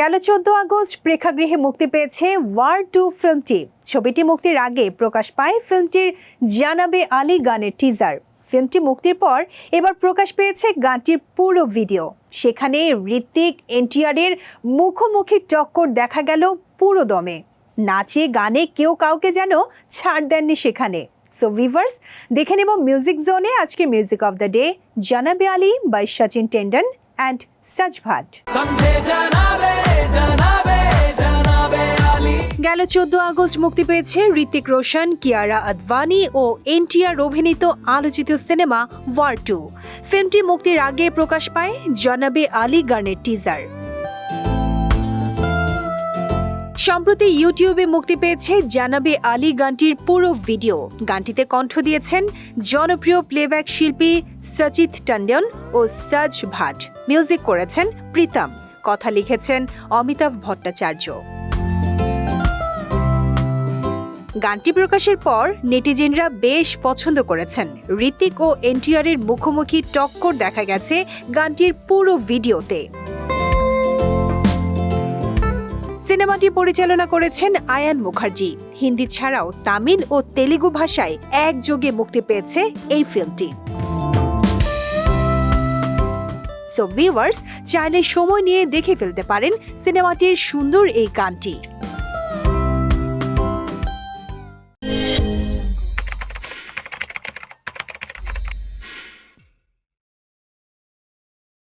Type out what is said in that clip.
গেল চোদ্দ আগস্ট প্রেক্ষাগৃহে মুক্তি পেয়েছে ওয়ার টু ফিল্মটি ছবিটি মুক্তির আগে প্রকাশ পায় ফিল্মটির জানাবে আলী গানের টিজার ফিল্মটি মুক্তির পর এবার প্রকাশ পেয়েছে গানটির পুরো ভিডিও। সেখানে ঋত্বিক এনটিআরের মুখোমুখি টক্কর দেখা গেল পুরো দমে। নাচে, গানে কেউ কাউকে যেন ছাড় দেননি সেখানে। সো ভিভার্স দেখে নেব মিউজিক জোনে আজকে মিউজিক অফ দ্য ডে জানাবে Ali, by Sachin tendon and সাজ গেল চোদ্দ আগস্ট মুক্তি পেয়েছে ঋতিক রোশন, কিয়ারা আদভানি ও এনটিআর অভিনীত আলোচিত সিনেমা ওয়ার টু। ফিল্মটি মুক্তির আগে প্রকাশ পায় জনাবে আলী গানের টিজার সম্প্রতি ইউটিউবে মুক্তি পেয়েছে জানাবে আলী গানটির পুরো ভিডিও। গানটিতে কণ্ঠ দিয়েছেন জনপ্রিয় প্লেব্যাক শিল্পী সচিত টান্ডন ও সাজ ভাট। মিউজিক করেছেন প্রীতম। কথা লিখেছেন অমিতাভ ভট্টাচার্য। গানটি প্রকাশের পর নেটিজেনরা বেশ পছন্দ করেছেন। ঋতিক ও এনটিআর এর মুখোমুখি টক্কর দেখা গেছে গানটির পুরো ভিডিওতে। সিনেমাটি পরিচালনা করেছেন আয়ান মুখার্জি। হিন্দি ছাড়াও তামিল ও তেলেগু ভাষায় একযোগে মুক্তি পেয়েছে এই ফিল্মটি। সো ভিউয়ার্স চাইলে সময় নিয়ে দেখে ফেলতে পারেন সিনেমাটির সুন্দর এই গানটি।